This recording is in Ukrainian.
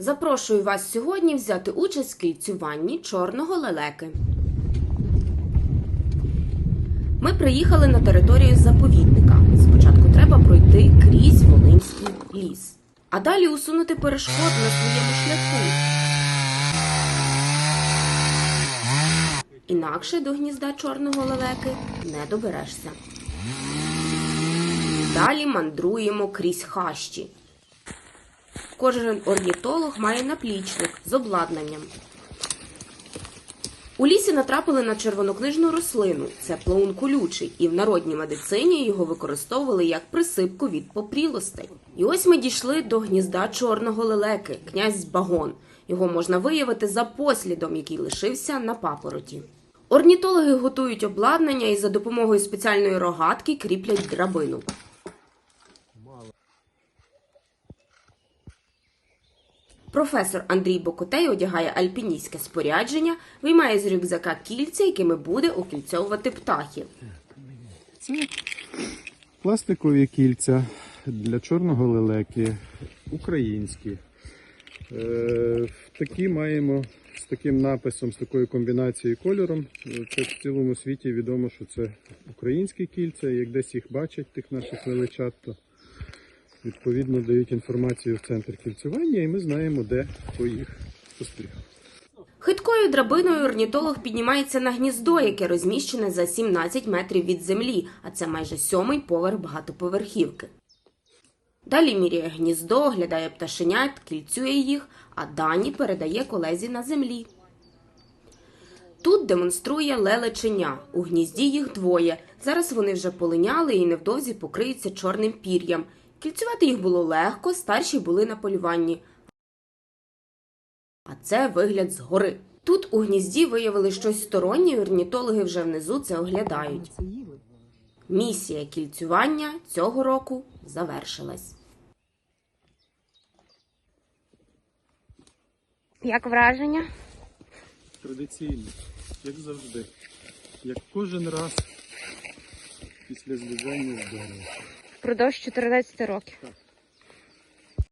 Запрошую вас сьогодні взяти участь в кільцюванні чорного лелеки. Ми приїхали на територію заповідника. Спочатку треба пройти крізь Волинський ліс, а далі усунути перешкод на своєму шляху. Інакше до гнізда чорного лелеки не доберешся. Далі мандруємо крізь хащі. Кожен орнітолог має наплічник з обладнанням. У лісі натрапили на червонокнижну рослину. Це плаун колючий, і в народній медицині його використовували як присипку від попрілостей. І ось ми дійшли до гнізда чорного лелеки, князь Багон. Його можна виявити за послідом, який лишився на папороті. Орнітологи готують обладнання і за допомогою спеціальної рогатки кріплять драбину. Професор Андрій Бокотей одягає альпіністське спорядження, виймає з рюкзака кільця, якими буде окільцьовувати птахів. Це пластикові кільця для чорного лелеки, українські. Е, такі маємо з таким написом, з такою комбінацією кольором. Це в цілому світі відомо, що це українські кільця. Як десь їх бачать, тих наших величат, то відповідно дають інформацію в центр кільцювання, і ми знаємо, де хто їх спостерігав. Хиткою драбиною орнітолог піднімається на гніздо, яке розміщене за 17 метрів від землі, а це майже сьомий поверх багатоповерхівки. Далі міряє гніздо, оглядає пташенят, кільцює їх, а дані передає колезі на землі. Тут демонструє лелеченя. У гнізді їх двоє. Зараз вони вже полиняли і невдовзі покриються чорним пір'ям. Кільцювати їх було легко, старші були на полюванні. А це вигляд згори. Тут у гнізді виявили щось стороннє, і орнітологи вже внизу це оглядають. Місія кільцювання цього року завершилась. Як враження? Традиційно, як завжди. Як кожен раз після злізання з дерева. Впродовж 14 років. Так.